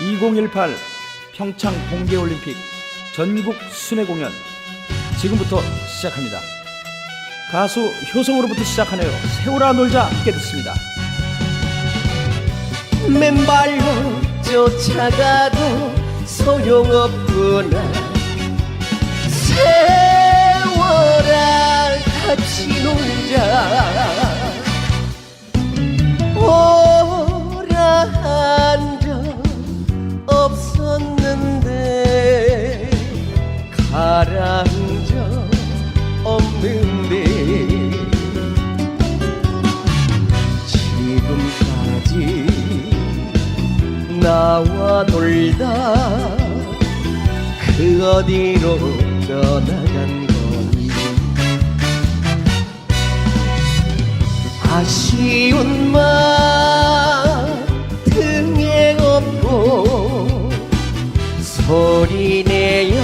2018 평창 동계올림픽 전국 순회 공연 지금부터 시작합니다. 가수 효성으로부터 시작하네요. 세월아 놀자 함께 듣습니다. 맨발로 쫓아가도 소용없구나 세 없는데 지금까지 나와 놀다 그 어디로 떠나간 거니? 아쉬운 맘 등에 업고 소리 내어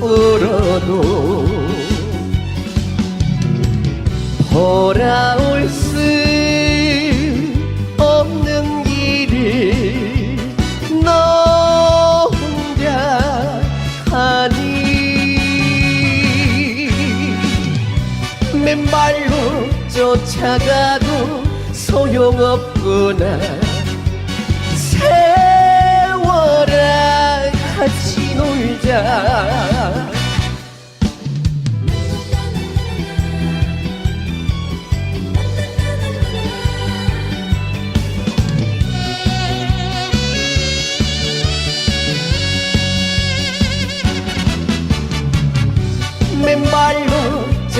울어도 돌아올 수 없는 길을 너 혼자 가니? 맨발로 쫓아가도 소용없구나. 세월아 같이 놀자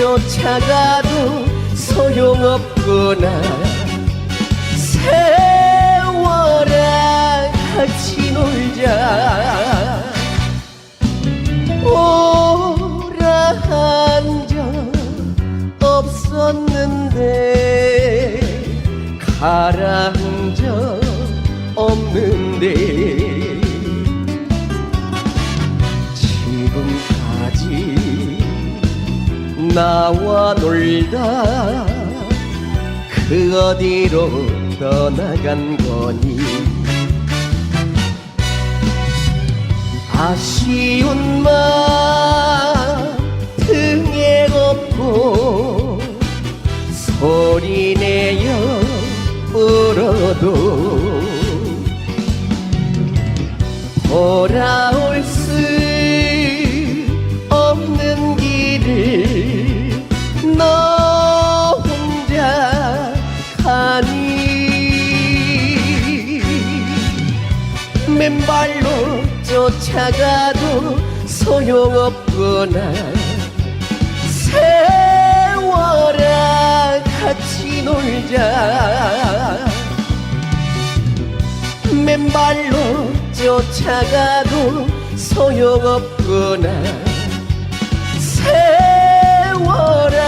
쫓아가도 소용없구나. 세월아 같이 놀자. 오라 한 적 없었는데 가라 한 적 없는데 나와 놀다. 그 어디로 떠나간 거니? 아쉬운 맘 등에 업고 소리내어 울어도 돌아올 맨발로 쫓아가도 소용없구나. 세월아 같이 놀자. 맨발로 쫓아가도 소용없구나. 세월아